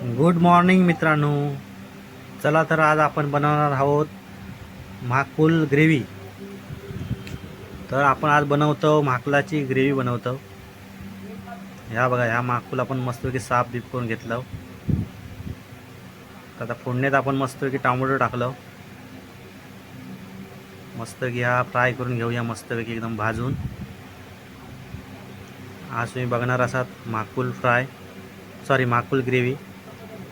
Good morning मित्रांनो. चला तर आज आपण बनवणार आहोत म्हाकुल ग्रेव्ही. तर आपण आज बनवतो म्हाकुलाची ग्रेव्ही बनवतो. ह्या बघा ह्या माकूल आपण मस्तपैकी साफ बीप करून घेतलं. तर आता फोडण्यात आपण मस्तपैकी टोमॅटो टाकलं. मस्तपैकी हा फ्राय करून घेऊया मस्तपैकी एकदम भाजून. आज तुम्ही बघणार असात माकूल फ्राय. सॉरी माकूल ग्रेव्ही.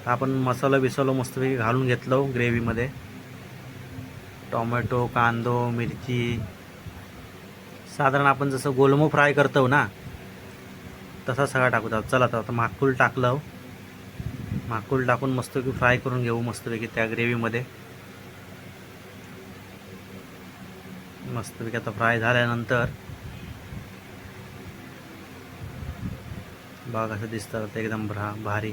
आपण मसाला बिसालो मस्तपैकी घालून घेतलो हो ग्रेव्हीमध्ये. टोमॅटो कांदो मिरची. साधारण आपण जसं गोलमो फ्राय करतो ना तसा सगळा टाकू द्या चला तर आता माकूल टाकलं हो. माकूल टाकून मस्तपैकी फ्राय करून घेऊ मस्तपैकी त्या ग्रेव्हीमध्ये. मस्तपैकी आता फ्राय झाल्यानंतर बघा असं दिसतं एकदम भ्रा भारी.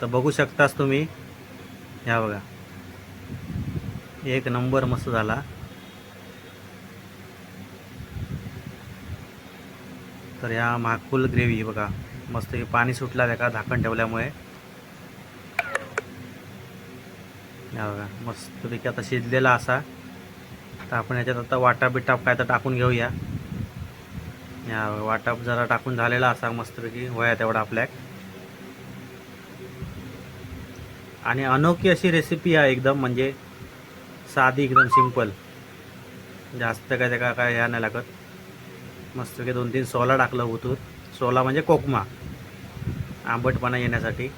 तर बघू शकताच तुम्ही. ह्या बघा. एक नंबर मस्त झाला. तर ह्या महाकुल ग्रेव्ही बघा. मस्त हे पाणी सुटला त्या का झाकण ठेवल्यामुळे. या बघा मस्तपैकी आता शिजलेला असा. तर आपण याच्यात आता वाटा बिटाप काय तर टाकून घेऊया. या वाटाप जरा टाकून झालेला असा मस्तपैकी वया तेवढा आपल्याक आणि अनोखी अशी रेसिपी आहे एकदम म्हणजे साधी एकदम सिंपल जास्त काय त्या काय ह्या नाही लागत. मस्तपैकी दोन तीन सोला टाकलं होतं सोला म्हणजे कोकमा. आंबटपणा येण्यासाठी.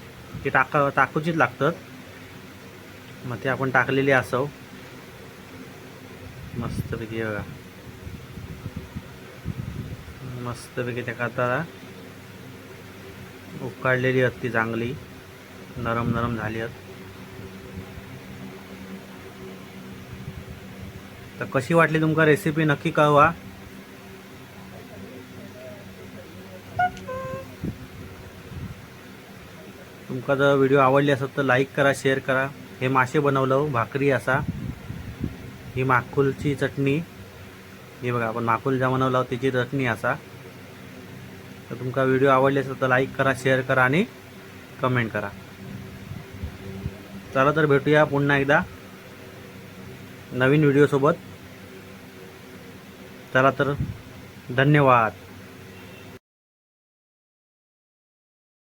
ती टाका टाकूचीच लागतं मग ते आपण टाकलेली असो मस्तपैकी बघा. मस्तपैकी त्या आता उकाळलेली असती चांगली. नरम नरम झाली आहेत. तर कशी वाटली तुमका रेसिपी नक्की कळवा. तुमका जर व्हिडिओ आवडली असेल तर लाईक करा शेअर करा. हे मासे बनवलं भाकरी असा. ही माकुलची चटणी. हे बघा आपण माकुल ज्या बनवला त्याची चटणी असा. तर तुमका व्हिडिओ आवडली असेल तर लाईक करा शेअर करा आणि कमेंट करा. चला तर भेटूया पुन्हा एकदा नवीन व्हिडिओसोबत चला तर धन्यवाद.